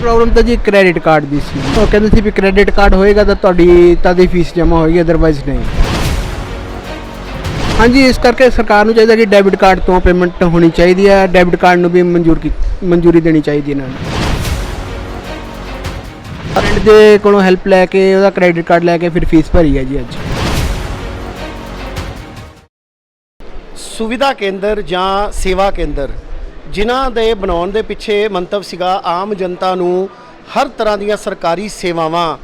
Problem ਤਾਂ ਜੀ credit card ਦੀ ਸੀ। ਉਹ ਕਹਿੰਦੇ ਸੀ ਵੀ ਕ੍ਰੈਡਿਟ ਕਾਰਡ ਹੋਏਗਾ ਤਾਂ ਤੁਹਾਡੀ ਤਦ ਹੀ ਫੀਸ ਜਮ੍ਹਾਂ ਹੋਏਗੀ ਅਦਰਵਾਈਜ਼ ਨਹੀਂ। ਹਾਂਜੀ, ਇਸ ਕਰਕੇ ਸਰਕਾਰ ਨੂੰ ਚਾਹੀਦਾ ਕਿ ਡੈਬਿਟ ਕਾਰਡ ਤੋਂ ਪੇਮੈਂਟ ਹੋਣੀ ਚਾਹੀਦੀ ਹੈ। ਡੈਬਿਟ ਕਾਰਡ ਨੂੰ ਵੀ ਮਨਜ਼ੂਰ ਕੀ, ਮਨਜ਼ੂਰੀ ਦੇਣੀ ਚਾਹੀਦੀ ਇਹਨਾਂ ਨੂੰ। ਫਰੈਂਡ ਦੇ ਕੋਲੋਂ ਹੈਲਪ ਲੈ ਕੇ, ਉਹਦਾ ਕ੍ਰੈਡਿਟ ਕਾਰਡ ਲੈ ਕੇ ਫਿਰ ਫੀਸ ਭਰੀ ਹੈ ਜੀ ਅੱਜ। ਸੁਵਿਧਾ ਕੇਂਦਰ ਜਾਂ ਸੇਵਾ ਕੇਂਦਰ? ਜਿਨ੍ਹਾਂ ਦੇ ਬਣਾਉਣ ਦੇ ਪਿੱਛੇ ਮੰਤਵ ਸੀਗਾ, ਆਮ ਜਨਤਾ ਨੂੰ ਹਰ ਤਰ੍ਹਾਂ ਦੀਆਂ ਸਰਕਾਰੀ ਸੇਵਾਵਾਂ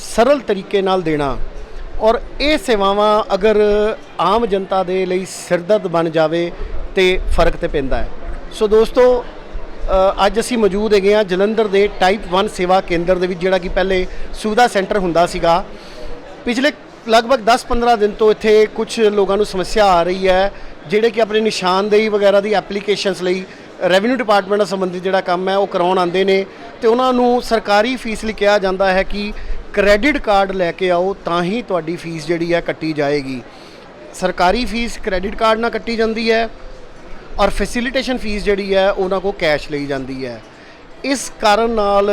ਸਰਲ ਤਰੀਕੇ ਨਾਲ ਦੇਣਾ। ਔਰ ਇਹ ਸੇਵਾਵਾਂ ਅਗਰ ਆਮ ਜਨਤਾ ਦੇ ਲਈ ਸਿਰਦਰਦ ਬਣ ਜਾਵੇ ਤੇ ਫ਼ਰਕ ਤੇ ਪੈਂਦਾ ਹੈ। ਸੋ ਦੋਸਤੋ ਅੱਜ ਅਸੀਂ ਮੌਜੂਦ ਹੈਗੇ ਆ ਜਲੰਧਰ ਦੇ ਟਾਈਪ 1 ਸੇਵਾ ਕੇਂਦਰ ਦੇ ਵਿੱਚ, ਜਿਹੜਾ ਕਿ ਪਹਿਲੇ ਸੁਵਿਧਾ ਸੈਂਟਰ ਹੁੰਦਾ ਸੀਗਾ। ਪਿਛਲੇ ਲਗਭਗ 10-15 ਦਿਨ ਤੋਂ ਇੱਥੇ ਕੁਝ ਲੋਕਾਂ ਨੂੰ ਸਮੱਸਿਆ ਆ ਰਹੀ ਹੈ। ਜਿਹੜੇ ਕਿ ਆਪਣੇ ਨਿਸ਼ਾਨਦੇਹੀ ਵਗੈਰਾ ਦੀ ਐਪਲੀਕੇਸ਼ਨਸ ਲਈ ਰੈਵਨਿਊ ਡਿਪਾਰਟਮੈਂਟ ਨਾਲ ਸੰਬੰਧਿਤ ਜਿਹੜਾ ਕੰਮ ਹੈ, ਉਹ ਕਰਾਉਣ ਆਉਂਦੇ ਨੇ। ਤੇ ਉਹਨਾਂ ਨੂੰ ਸਰਕਾਰੀ ਫੀਸ ਲਈ ਕਿਹਾ ਜਾਂਦਾ ਹੈ ਕਿ ਕ੍ਰੈਡਿਟ ਕਾਰਡ ਲੈ ਕੇ ਆਓ ਤਾਂ ਹੀ ਤੁਹਾਡੀ ਫੀਸ ਜਿਹੜੀ ਹੈ ਕੱਟੀ ਜਾਏਗੀ। ਸਰਕਾਰੀ ਫੀਸ ਕ੍ਰੈਡਿਟ ਕਾਰਡ ਨਾਲ ਕੱਟੀ ਜਾਂਦੀ ਹੈ ਔਰ ਫੈਸਿਲਿਟੇਸ਼ਨ ਫੀਸ ਜਿਹੜੀ ਹੈ, ਉਹਨਾਂ ਕੋ ਕੈਸ਼ ਲਈ ਜਾਂਦੀ ਹੈ। ਇਸ ਕਾਰਨ ਨਾਲ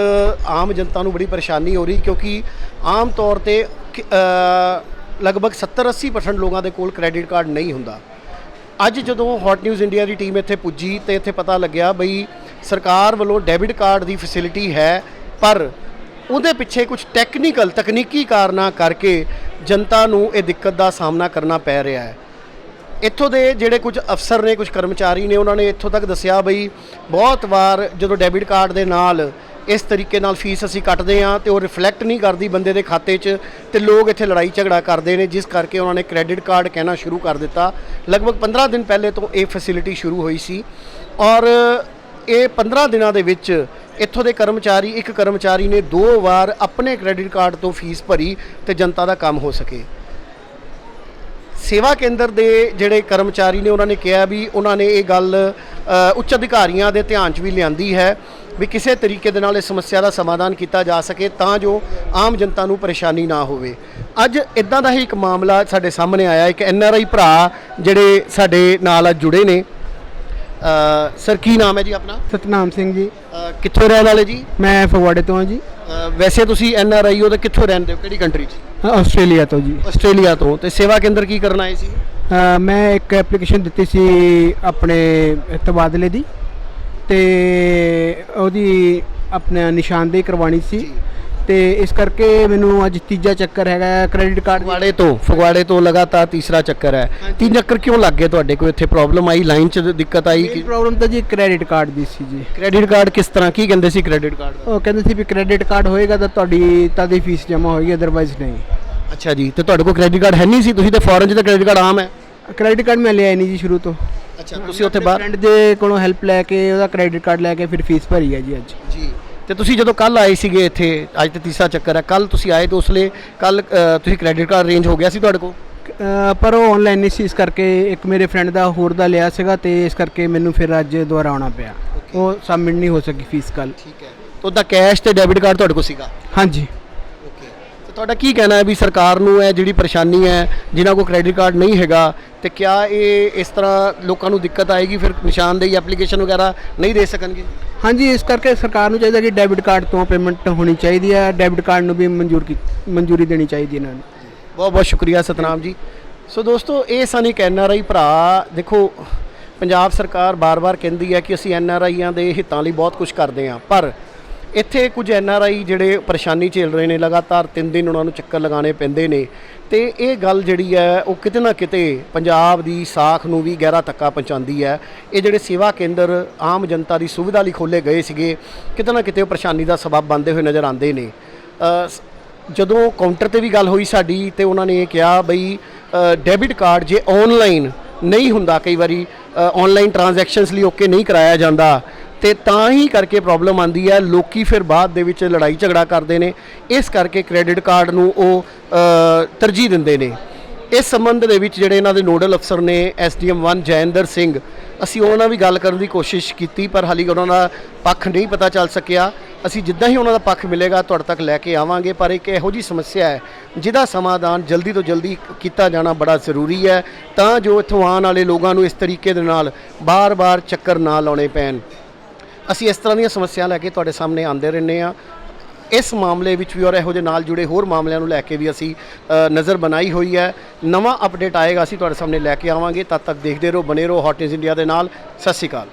ਆਮ ਜਨਤਾ ਨੂੰ ਬੜੀ ਪਰੇਸ਼ਾਨੀ ਹੋ ਰਹੀ ਕਿਉਂਕਿ ਆਮ ਤੌਰ ਤੇ ਕਿ- ਲਗਭਗ 70-80% ਲੋਕਾਂ ਦੇ ਕੋਲ ਕ੍ਰੈਡਿਟ ਕਾਰਡ ਨਹੀਂ ਹੁੰਦਾ। ਅੱਜ ਜਦੋਂ ਹੌਟ ਨਿਊਜ਼ ਇੰਡੀਆ ਦੀ ਟੀਮ ਇੱਥੇ ਪੁੱਜੀ ਤੇ ਇੱਥੇ ਪਤਾ ਲੱਗਿਆ ਬਈ ਸਰਕਾਰ ਵੱਲੋਂ ਡੈਬਿਟ ਕਾਰਡ ਦੀ ਫੈਸਿਲਿਟੀ ਹੈ, ਪਰ ਉਹਦੇ ਪਿੱਛੇ ਕੁਝ ਟੈਕਨੀਕਲ ਤਕਨੀਕੀ ਕਾਰਨਾਂ ਕਰਕੇ ਜਨਤਾ ਨੂੰ ਇਹ ਦਿੱਕਤ ਦਾ ਸਾਹਮਣਾ ਕਰਨਾ ਪੈ ਰਿਹਾ ਹੈ। ਇੱਥੋਂ ਦੇ ਜਿਹੜੇ ਕੁਝ ਅਫਸਰ ਨੇ, ਕੁਝ ਕਰਮਚਾਰੀ ਨੇ, ਉਹਨਾਂ ਨੇ ਇੱਥੋਂ ਤੱਕ ਦੱਸਿਆ ਬਈ ਬਹੁਤ ਵਾਰ ਜਦੋਂ ਡੈਬਿਟ ਕਾਰਡ ਦੇ ਨਾਲ ਇਸ ਤਰੀਕੇ ਨਾਲ ਫੀਸ ਅਸੀਂ ਕੱਟਦੇ ਹਾਂ ਤੇ ਉਹ ਰਿਫਲੈਕਟ ਨਹੀਂ ਕਰਦੀ ਬੰਦੇ ਦੇ ਖਾਤੇ 'ਚ ਤੇ ਲੋਕ ਇੱਥੇ ਲੜਾਈ ਝਗੜਾ ਕਰਦੇ ਨੇ, ਜਿਸ ਕਰਕੇ ਉਹਨਾਂ ਨੇ ਕ੍ਰੈਡਿਟ ਕਾਰਡ ਕਹਿਣਾ ਸ਼ੁਰੂ ਕਰ ਦਿੱਤਾ। ਲਗਭਗ 15 ਦਿਨ ਪਹਿਲੇ ਤੋਂ ਇਹ ਫੈਸਿਲਿਟੀ ਸ਼ੁਰੂ ਹੋਈ ਸੀ ਔਰ ਇਹ 15 ਦਿਨਾਂ ਦੇ ਵਿੱਚ ਇੱਥੋਂ ਦੇ ਕਰਮਚਾਰੀ, ਇੱਕ ਕਰਮਚਾਰੀ ਨੇ ਦੋ ਵਾਰ ਆਪਣੇ ਕ੍ਰੈਡਿਟ ਕਾਰਡ ਤੋਂ ਫੀਸ ਭਰੀ ਤੇ ਜਨਤਾ ਦਾ ਕੰਮ ਹੋ ਸਕੇ। ਸੇਵਾ ਕੇਂਦਰ ਦੇ ਜਿਹੜੇ ਕਰਮਚਾਰੀ ਨੇ, ਉਹਨਾਂ ਨੇ ਕਿਹਾ ਵੀ ਉਹਨਾਂ ਨੇ ਇਹ ਗੱਲ ਉੱਚ ਅਧਿਕਾਰੀਆਂ ਦੇ ਧਿਆਨ 'ਚ ਵੀ ਲਿਆਂਦੀ ਹੈ ਵੀ ਕਿਸੇ ਤਰੀਕੇ ਦੇ ਨਾਲ ਇਸ ਸਮੱਸਿਆ ਦਾ ਸਮਾਧਾਨ ਕੀਤਾ ਜਾ ਸਕੇ ਤਾਂ ਜੋ ਆਮ ਜਨਤਾ ਨੂੰ ਪਰੇਸ਼ਾਨੀ ਨਾ ਹੋਵੇ। ਅੱਜ ਇਦਾਂ ਦਾ ਹੀ ਇੱਕ ਮਾਮਲਾ ਸਾਡੇ ਸਾਹਮਣੇ ਆਇਆ। ਇੱਕ ਐਨ ਆਰ ਆਈ ਭਰਾ ਜਿਹੜੇ ਸਾਡੇ ਨਾਲ ਅੱਜ ਜੁੜੇ ਨੇ। ਸਰ ਕੀ ਨਾਮ ਹੈ ਜੀ ਆਪਣਾ? ਸਤਨਾਮ ਸਿੰਘ ਜੀ। ਕਿੱਥੋਂ ਰਹਿਣ ਵਾਲੇ ਜੀ? ਮੈਂ ਫਗਵਾੜੇ ਤੋਂ ਹਾਂ ਜੀ। ਵੈਸੇ ਤੁਸੀਂ ਐਨ ਆਰ ਆਈ ਹੋ ਤਾਂ ਕਿੱਥੋਂ ਰਹਿੰਦੇ ਹੋ? ਕਿਹੜੀ ਕੰਟਰੀ 'ਚ? ਆਸਟ੍ਰੇਲੀਆ ਤੋਂ ਜੀ। ਆਸਟ੍ਰੇਲੀਆ ਤੋਂ। ਤੇ ਸੇਵਾ ਕੇਂਦਰ ਕੀ ਕਰਨ ਆਏ ਸੀ? ਮੈਂ ਇੱਕ ਐਪਲੀਕੇਸ਼ਨ ਦਿੱਤੀ ਸੀ ਆਪਣੇ ਤਬਾਦਲੇ ਦੀ। ਤੇ ਉਹਦੀ ਆਪਣਾ ਨਿਸ਼ਾਨਦੇਹੀ ਕਰਵਾਉਣੀ ਸੀ। ਤੇ ਇਸ ਕਰਕੇ ਮੈਨੂੰ ਅੱਜ ਤੀਜਾ ਚੱਕਰ ਹੈਗਾ ਕ੍ਰੈਡਿਟ ਕਾਰਡ ਦੀ। ਫਗਵਾੜੇ ਤੋਂ ਫਗਵਾੜੇ ਤੋਂ ਲਗਾਤਾਰ ਤੀਸਰਾ ਚੱਕਰ ਹੈ। ਤਿੰਨ ਚੱਕਰ ਕਿਉਂ ਲੱਗ ਗਏ ਤੁਹਾਡੇ ਕੋਈ ਇੱਥੇ ਪ੍ਰੋਬਲਮ ਆਈ ਲਾਈਨ 'ਚ ਦਿੱਕਤ ਆਈ ਮੇਨ ਪ੍ਰੋਬਲਮ ਤਾਂ ਜੀ ਕ੍ਰੈਡਿਟ ਕਾਰਡ ਦੀ ਸੀ ਜੀ। ਕ੍ਰੈਡਿਟ ਕਾਰਡ ਕਿਸ ਤਰ੍ਹਾਂ ਕੀ ਕਹਿੰਦੇ ਸੀ ਕ੍ਰੈਡਿਟ ਕਾਰਡ ਦਾ ਉਹ ਕਹਿੰਦੇ ਸੀ ਵੀ ਕ੍ਰੈਡਿਟ ਕਾਰਡ ਹੋਏਗਾ ਤਾਂ ਤੁਹਾਡੀ ਤਦ ਹੀ ਫੀਸ ਜਮ੍ਹਾਂ ਹੋਏਗੀ ਅਦਰਵਾਈਜ਼ ਨਹੀਂ। ਅੱਛਾ ਜੀ ਤੇ ਤੁਹਾਡੇ ਕੋਲ ਕ੍ਰੈਡਿਟ ਕਾਰਡ ਹੈ ਨਹੀਂ ਸੀ? ਤੁਸੀਂ ਤਾਂ ਫੋਰਨ 'ਚ ਤਾਂ ਕ੍ਰੈਡਿਟ ਕਾਰਡ ਆਮ ਹੈ। ਕ੍ਰੈਡਿਟ ਕਾਰਡ ਮੈਂ ਲਿਆ ਨਹੀਂ ਜੀ ਸ਼ੁਰੂ ਤੋਂ। ਅੱਛਾ ਤੁਸੀਂ ਉੱਥੇ ਬਾਹਰ ਫਰੈਂਡ ਦੇ ਕੋਲੋਂ ਹੈਲਪ ਲੈ ਕੇ ਉਹਦਾ ਕ੍ਰੈਡਿਟ ਕਾਰਡ ਲੈ ਕੇ ਫਿਰ ਫੀਸ ਭਰੀ ਹੈ ਜੀ ਅੱਜ। ਜੀ ਤੇ ਤੁਸੀਂ ਜਦੋਂ ਕੱਲ ਆਏ ਸੀਗੇ ਇੱਥੇ ਅੱਜ ਤੇ ਤੀਸਰਾ ਚੱਕਰ ਹੈ ਕੱਲ ਤੁਸੀਂ ਆਏ ਤਾਂ ਉਸਲੇ ਕੱਲ ਤੁਸੀਂ ਕ੍ਰੈਡਿਟ ਕਾਰਡ ਅਰੇਂਜ ਹੋ ਗਿਆ ਸੀ ਤੁਹਾਡੇ ਕੋਲ? ਪਰ ਉਹ ਆਨਲਾਈਨ ਨਹੀਂ ਸੀ ਇਸ ਕਰਕੇ ਇੱਕ ਮੇਰੇ ਫਰੈਂਡ ਦਾ ਹੋਰ ਦਾ ਲਿਆ ਸੀਗਾ ਤੇ ਇਸ ਕਰਕੇ ਮੈਨੂੰ ਫਿਰ ਅੱਜ ਦੁਬਾਰਾ ਆਉਣਾ ਪਿਆ। ਉਹ ਸਬਮਿਟ ਨਹੀਂ ਹੋ ਸਕੀ ਫੀਸ ਕੱਲ ਠੀਕ ਹੈ। ਤਾਂ ਉਹਦਾ ਕੈਸ਼ ਤੇ ਡੈਬਿਟ ਕਾਰਡ ਤੁਹਾਡੇ ਕੋਲ ਸੀਗਾ? ਹਾਂਜੀ। ਤੁਹਾਡਾ ਕੀ ਕਹਿਣਾ ਹੈ ਵੀ ਸਰਕਾਰ ਨੂੰ ਇਹ ਜਿਹੜੀ ਪਰੇਸ਼ਾਨੀ ਹੈ ਜਿਨ੍ਹਾਂ ਕੋਲ ਕ੍ਰੈਡਿਟ ਕਾਰਡ ਨਹੀਂ ਹੈਗਾ ਤੇ ਕਿਆ ਇਹ ਇਸ ਤਰ੍ਹਾਂ ਲੋਕਾਂ ਨੂੰ ਦਿੱਕਤ ਆਏਗੀ ਫਿਰ ਨਿਸ਼ਾਨਦੇਹੀ ਐਪਲੀਕੇਸ਼ਨ ਵਗੈਰਾ ਨਹੀਂ ਦੇ ਸਕਣਗੇ? ਹਾਂਜੀ ਇਸ ਕਰਕੇ ਸਰਕਾਰ ਨੂੰ ਚਾਹੀਦਾ ਕਿ ਡੈਬਿਟ ਕਾਰਡ ਤੋਂ ਪੇਮੈਂਟ ਹੋਣੀ ਚਾਹੀਦੀ ਹੈ ਡੈਬਿਟ ਕਾਰਡ ਨੂੰ ਵੀ ਮਨਜ਼ੂਰ ਕੀ ਮਨਜ਼ੂਰੀ ਦੇਣੀ ਚਾਹੀਦੀ ਇਹਨਾਂ ਨੂੰ। ਬਹੁਤ ਬਹੁਤ ਸ਼ੁਕਰੀਆ ਸਤਨਾਮ ਜੀ। ਸੋ ਦੋਸਤੋ ਇਹ ਸਨ ਇੱਕ ਐਨ ਆਰ ਆਈ ਭਰਾ ਦੇਖੋ ਪੰਜਾਬ ਸਰਕਾਰ ਬਾਰ-ਬਾਰ ਕਹਿੰਦੀ ਹੈ ਕਿ ਅਸੀਂ ਐਨ ਆਰ ਆਈਆਂ ਦੇ ਹਿੱਤਾਂ ਲਈ ਬਹੁਤ ਕੁਝ ਕਰਦੇ ਹਾਂ ਪਰ ਇੱਥੇ ਕੁਝ ਐਨ ਆਰ ਆਈ ਜਿਹੜੇ ਪਰੇਸ਼ਾਨੀ ਝੇਲ ਰਹੇ ਨੇ, ਲਗਾਤਾਰ 3 ਦਿਨ ਉਹਨਾਂ ਨੂੰ ਚੱਕਰ ਲਗਾਉਣੇ ਪੈਂਦੇ ਨੇ। ਤੇ ਇਹ ਗੱਲ ਜਿਹੜੀ ਹੈ, ਉਹ ਕਿਤੇ ਨਾ ਕਿਤੇ ਪੰਜਾਬ ਦੀ ਸਾਖ ਨੂੰ ਵੀ ਗਹਿਰਾ ਧੱਕਾ ਪਹੁੰਚਾਉਂਦੀ ਹੈ। ਇਹ ਜਿਹੜੇ ਸੇਵਾ ਕੇਂਦਰ ਆਮ ਜਨਤਾ ਦੀ ਸੁਵਿਧਾ ਲਈ ਖੋਲੇ ਗਏ ਸੀਗੇ, ਕਿਤੇ ਨਾ ਕਿਤੇ ਉਹ ਪਰੇਸ਼ਾਨੀ ਦਾ ਸਬਬ ਬਣਦੇ ਹੋਏ ਨਜ਼ਰ ਆਉਂਦੇ ਨੇ। ਜਦੋਂ ਕਾਊਂਟਰ ਤੇ ਵੀ ਗੱਲ ਹੋਈ ਸਾਡੀ, ਤੇ ਉਹਨਾਂ ਨੇ ਇਹ ਕਿਹਾ ਬਈ ਡੈਬਿਟ ਕਾਰਡ ਜੇ ਆਨਲਾਈਨ ਨਹੀਂ ਹੁੰਦਾ ਕਈ ਵਾਰੀ ਆਨਲਾਈਨ ਟ੍ਰਾਂਜੈਕਸ਼ਨਸ ਲਈ ਓਕੇ ਨਹੀਂ ਕਰਾਇਆ ਜਾਂਦਾ। ਤੇ ਤਾਂ ਹੀ ਕਰਕੇ ਪ੍ਰੋਬਲਮ ਆਂਦੀ ਹੈ ਲੋਕੀ ਫਿਰ ਬਾਅਦ ਦੇ ਵਿੱਚ ਲੜਾਈ ਝਗੜਾ ਕਰਦੇ ਨੇ। ਇਸ ਕਰਕੇ ਕ੍ਰੈਡਿਟ ਕਾਰਡ ਨੂੰ ਉਹ ਤਰਜੀਹ ਦਿੰਦੇ ਨੇ। ਇਸ ਸੰਬੰਧ ਦੇ ਵਿੱਚ ਜਿਹੜੇ ਇਹਨਾਂ ਦੇ ਨੋਡਲ ਅਫਸਰ ਨੇ ਐਸਡੀਐਮ 1 ਜੈਂਦਰ ਸਿੰਘ, ਅਸੀਂ ਉਹਨਾਂ ਨਾਲ ਵੀ ਗੱਲ ਕਰਨ ਦੀ ਕੋਸ਼ਿਸ਼ ਕੀਤੀ, ਪਰ ਹਾਲੀ ਉਹਨਾਂ ਦਾ ਪੱਖ ਨਹੀਂ ਪਤਾ ਚੱਲ ਸਕਿਆ। ਅਸੀਂ ਜਿੱਦਾਂ ਹੀ ਉਹਨਾਂ ਦਾ ਪੱਖ ਮਿਲੇਗਾ, ਤੁਹਾਡੇ ਤੱਕ ਲੈ ਕੇ ਆਵਾਂਗੇ। ਪਰ ਇੱਕ ਇਹੋ ਜੀ ਸਮੱਸਿਆ ਹੈ, ਜਿਹਦਾ ਸਮਾਧਾਨ ਜਲਦੀ ਤੋਂ ਜਲਦੀ ਕੀਤਾ ਜਾਣਾ ਬੜਾ ਜ਼ਰੂਰੀ ਹੈ। ਤਾਂ ਜੋ ਇੱਥੋਂ ਆਉਣ ਵਾਲੇ ਲੋਕਾਂ ਨੂੰ ਇਸ ਤਰੀਕੇ ਦੇ ਨਾਲ ਬਾਰ-ਬਾਰ ਚੱਕਰ ਨਾ ਲਾਉਣੇ ਪੈਣ। ਅਸੀਂ ਇਸ ਤਰ੍ਹਾਂ ਦੀਆਂ ਸਮੱਸਿਆ ਲੈ ਕੇ ਤੁਹਾਡੇ ਸਾਹਮਣੇ ਆਉਂਦੇ ਰਹਿੰਦੇ ਆ ਇਸ ਮਾਮਲੇ ਵਿੱਚ ਵੀ ਔਰ ਇਹੋ ਜਿਹੇ ਨਾਲ ਜੁੜੇ ਹੋਰ ਮਾਮਲਿਆਂ ਨੂੰ ਲੈ ਕੇ ਵੀ ਅਸੀਂ ਨਜ਼ਰ ਬਣਾਈ ਹੋਈ ਹੈ। ਨਵਾਂ ਅਪਡੇਟ ਆਏਗਾ, ਅਸੀਂ ਤੁਹਾਡੇ ਸਾਹਮਣੇ ਲੈ ਕੇ ਆਵਾਂਗੇ। ਤਦ ਤੱਕ ਦੇਖਦੇ ਰਹੋ ਬਨੇ ਰਹੋ ਹੌਟ ਨਿਊਜ਼ ਇੰਡੀਆ ਦੇ ਨਾਲ। ਸਤਿ ਸ਼੍ਰੀ ਅਕਾਲ।